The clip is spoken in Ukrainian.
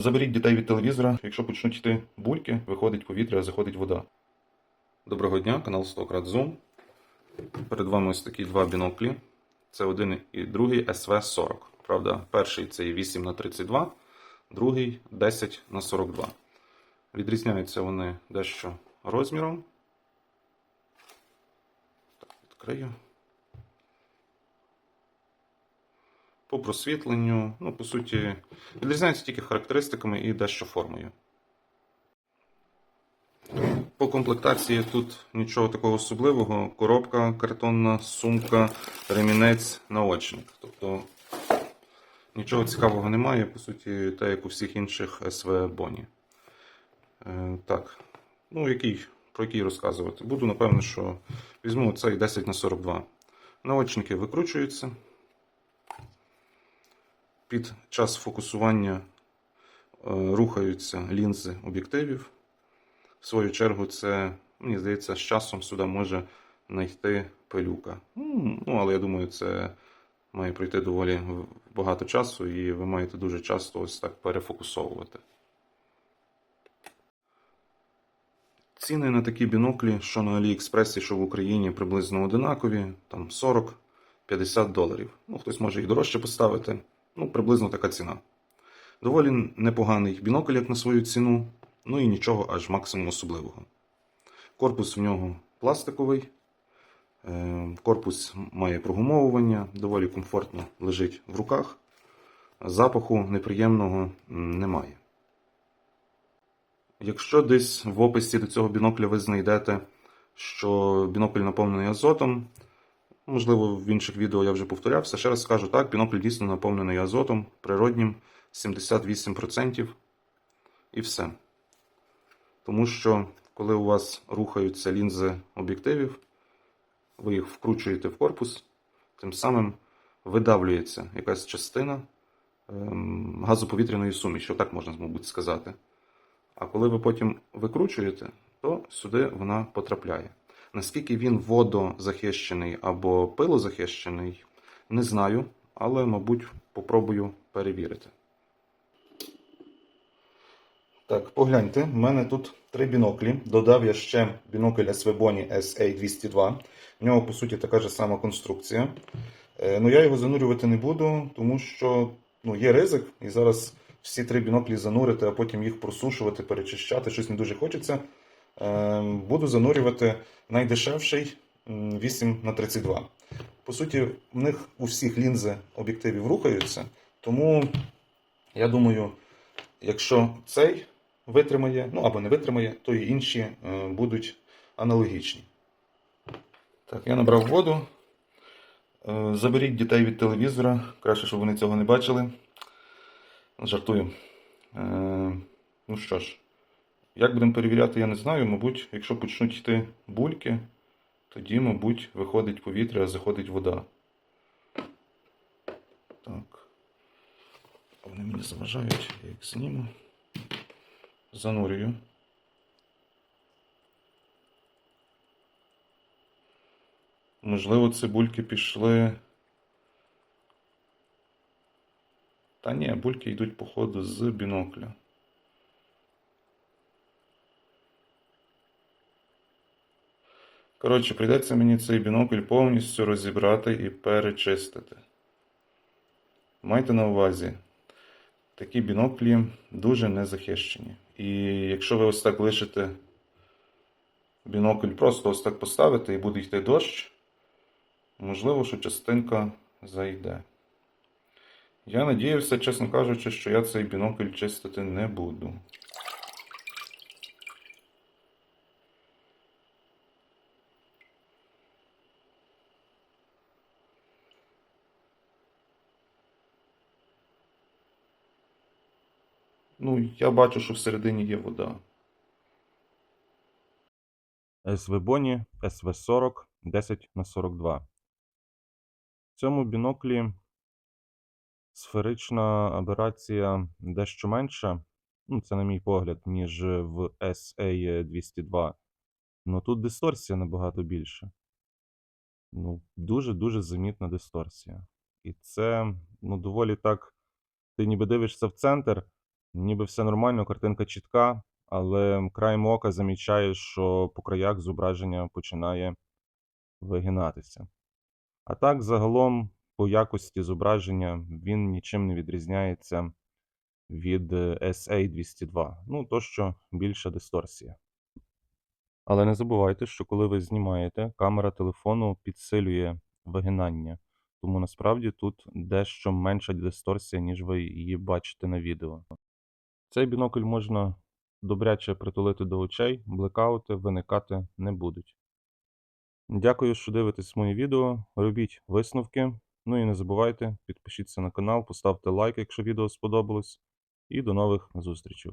Заберіть дітей від телевізора. Якщо почнуть йти бульки, виходить повітря, заходить вода. Доброго дня, канал 100 крат Zoom. Перед вами ось такі два біноклі. Це один і другий СВ-40. Правда, перший це 8 на 32, другий 10 на 42. Відрізняються вони дещо розміром. Так, відкрию. По просвітленню, ну, по суті, відрізняються тільки характеристиками і дещо формою. По комплектації тут нічого такого особливого. Коробка картонна, сумка, ремінець, наочник. Тобто нічого цікавого немає, по суті, так як у всіх інших СВ Боні. Е, так, ну який, про який розказувати? Буду, напевно, що візьму цей 10 на 42. Наочники викручуються. Під час фокусування е, рухаються лінзи об'єктивів. В свою чергу, це, мені здається, з часом сюди може знайти пилюка. Ну, але я думаю, це має пройти доволі багато часу, і ви маєте дуже часто ось так перефокусовувати. Ціни на такі біноклі, що на Аліекспресі, що в Україні, приблизно одинакові, там 40-50 доларів. Ну, хтось може і дорожче поставити. Ну, приблизно така ціна. Доволі непоганий бінокль, як на свою ціну, ну і нічого аж максимум особливого. Корпус в нього пластиковий, е, корпус має прогумовування, доволі комфортно лежить в руках. Запаху неприємного немає. Якщо десь в описі до цього бінокля ви знайдете, що бінокль наповнений азотом, можливо, в інших відео я вже повторявся, ще раз скажу так, бінокль дійсно наповнений азотом, природнім 78% і все. Тому що, коли у вас рухаються лінзи об'єктивів, ви їх вкручуєте в корпус, тим самим видавлюється якась частина ем, газоповітряної суміші, так можна, мабуть, сказати. А коли ви потім викручуєте, то сюди вона потрапляє. Наскільки він водозахищений або пилозахищений, не знаю, але, мабуть, попробую перевірити. Так, погляньте, в мене тут три біноклі. Додав я ще бінокль SVBONY SA202. В нього, по суті, така ж сама конструкція. Е, Ну, я його занурювати не буду, тому що ну, є ризик, і зараз всі три біноклі занурити, а потім їх просушувати, перечищати, щось не дуже хочеться. Е, Буду занурювати найдешевший 8 на 32. По суті, в них у всіх лінзи об'єктивів рухаються, тому я думаю, якщо цей витримає, ну або не витримає, то і інші е, будуть аналогічні. Так, я набрав воду. Е, Заберіть дітей від телевізора. Краще, щоб вони цього не бачили. Жартую. Е, ну що ж, як будемо перевіряти, я не знаю. Мабуть, якщо почнуть йти бульки, тоді, мабуть, виходить повітря, а заходить вода. Так. Вони мені заважають, я їх зніму. Занурюю. Можливо, цибульки пішли. Та ні, бульки йдуть, походу, з бінокля. Коротше, прийдеться мені цей бінокль повністю розібрати і перечистити. Майте на увазі, такі біноклі дуже незахищені. І якщо ви ось так лишите бінокль, просто ось так поставите і буде йти дощ, можливо, що частинка зайде. Я надіявся, чесно кажучи, що я цей бінокль чистити не буду. Ну, я бачу, що всередині є вода. СВ-боні СВ-40 10 на 42. В цьому біноклі сферична аберація дещо менша, ну, це на мій погляд, ніж в SA202. Ну тут дисторсія набагато більша. Ну, дуже-дуже замітна дисторсія. І це ну, доволі так. Ти ніби дивишся в центр, ніби все нормально, картинка чітка, але краєм ока замічаєш, що по краях зображення починає вигинатися. А так, загалом, по якості зображення він нічим не відрізняється від е, SA202. Ну, то що більша дисторсія. Але не забувайте, що коли ви знімаєте, камера телефону підсилює вигинання. Тому насправді тут дещо менша дисторсія, ніж ви її бачите на відео. Цей бінокль можна добряче притулити до очей, блекаути виникати не будуть. Дякую, що дивитесь моє відео. Робіть висновки. Ну і не забувайте, підпишіться на канал, поставте лайк, якщо відео сподобалось. І до нових зустрічей.